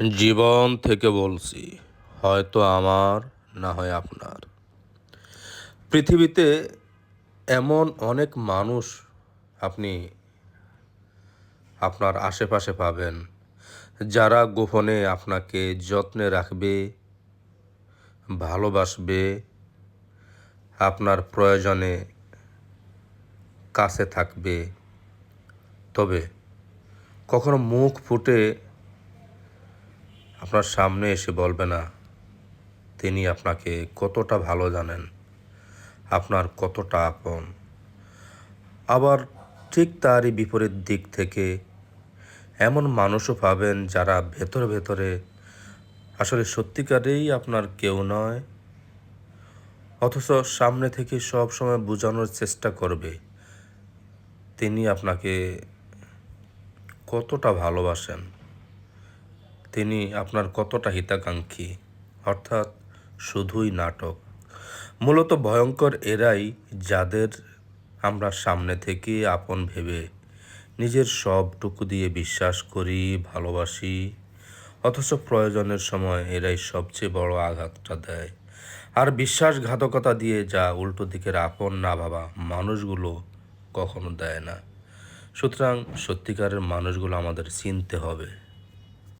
জীবন থেকে বলছি, হয়তো আমার, না হয় আপনার। পৃথিবীতে এমন অনেক মানুষ আপনি আপনার আশেপাশে পাবেন, যারা গোপনে আপনাকে যত্নে রাখবে, ভালোবাসবে, আপনার প্রয়োজনে কাছে থাকবে। তবে কখনো মুখ ফুটে আপনার সামনে এসে বলবে না, তিনি আপনাকে কতটা ভালো জানেন, আপনার কতটা আপন। আবার ঠিক তারই বিপরীত দিক থেকে এমন মানুষও পাবেন যারা ভেতরে ভেতরে আসলে সত্যিকারেই আপনার কেউ নয়, অথচ সামনে থেকে সব সময় বোঝানোর চেষ্টা করবে, তিনি আপনাকে কতটা ভালোবাসেন। তিনি আপনার কতটা হিতাকাঙ্ক্ষী? অর্থাৎ শুধুই নাটক। মূলত ভয়ঙ্কর এরাই যাদের আমরা সামনে থেকে আপন ভেবে নিজের সবটুকু দিয়ে বিশ্বাস করি, ভালোবাসি। অথচ প্রয়োজনের সময় এরাই সবচেয়ে বড় আঘাতটা দেয়। আর বিশ্বাসঘাতকতা দিয়ে যা উল্টো দিকের আপন না ভাবা মানুষগুলো কখনো দেয় না। সুতরাং সত্যিকারের মানুষগুলো আমাদের চিনতে হবে।